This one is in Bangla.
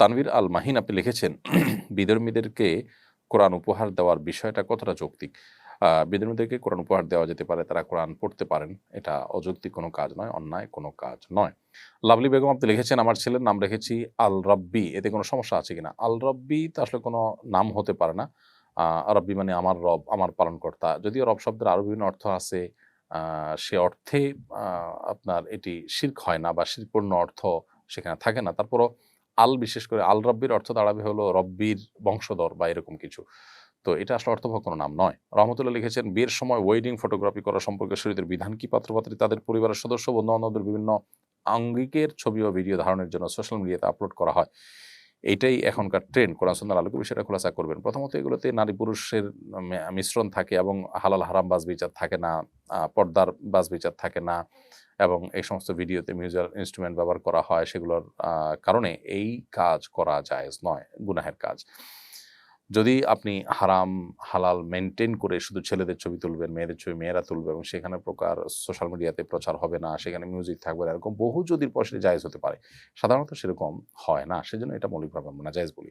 তানভীর আল মাহিন আপনি লিখেছেন বিধর্মীদেরকে কোরআন উপহার দেওয়ার বিষয়টা কতটা যৌক্তিক? বিধর্মীদেরকে কোরআন উপহার দেওয়া যেতে পারে, তারা কোরআন পড়তে পারেন। এটা অযৌক্তিক কোনো কাজ নয়, অন্যায় কোনো কাজ নয়। লাভলি বেগম আপনি লিখেছেন, আমার ছেলের নাম রেখেছি আল রব্বি এতে কোনো সমস্যা আছে কিনা? আল রব্বি তো আসলে কোনো নাম হতে পারে না। রব্বি মানে আমার রব, আমার পালনকর্তা। যদিও রব শব্দের আরও বিভিন্ন অর্থ আছে সে অর্থে আপনার এটি শির্ক হয় না বা শিরপূর্ণ অর্থ সেখানে থাকে না। তারপরও আল বিশেষ করে আল রব্বির অর্থ দাঁড়াবে হলো রব্বির বংশধর বা এরকম কিছু। তো এটা আসলে অর্থবহ কোনো নাম নয়। রহমতুল্লাহ লিখেছেন, বিয়ের সময় ওয়েডিং ফটোগ্রাফি করা সম্পর্কে শরীরের বিধান কি? পাত্রপাত্রী তাদের পরিবারের সদস্য বন্ধু বান্ধবদের বিভিন্ন আঙ্গিকের ছবি ও ভিডিও ধারণের জন্য সোশ্যাল মিডিয়াতে আপলোড করা হয়। এইটাই এখনকার ট্রেন্ড সুন্দর আলোকে বিষয়টা খোলাসা করবেন। প্রথমত এগুলোতে নারী পুরুষের মিশ্রণ থাকে এবং হালাল হারাম বাস বিচার থাকে না পর্দার বাস বিচার থাকে না এবং এই সমস্ত ভিডিওতে মিউজিক্যাল ইনস্ট্রুমেন্ট ব্যবহার করা হয় সেগুলোর কারণে এই কাজ করা যায় নয়, গুনাহের কাজ। যদি আপনি হারাম, হালাল মেনটেন করে শুধু ছেলেদের ছবি তুলবেন, মেয়েদের ছবি মেয়েরা তুলবে এবং সেখানে প্রকার সোশ্যাল মিডিয়াতে প্রচার হবে না, সেখানে মিউজিক থাকবে না, এরকম বহু যদি পয়সা জায়জ হতে পারে, সাধারণত সেরকম হয় না। সেজন্য এটা মৌলিকভাবে আমরা জায়জ বলি।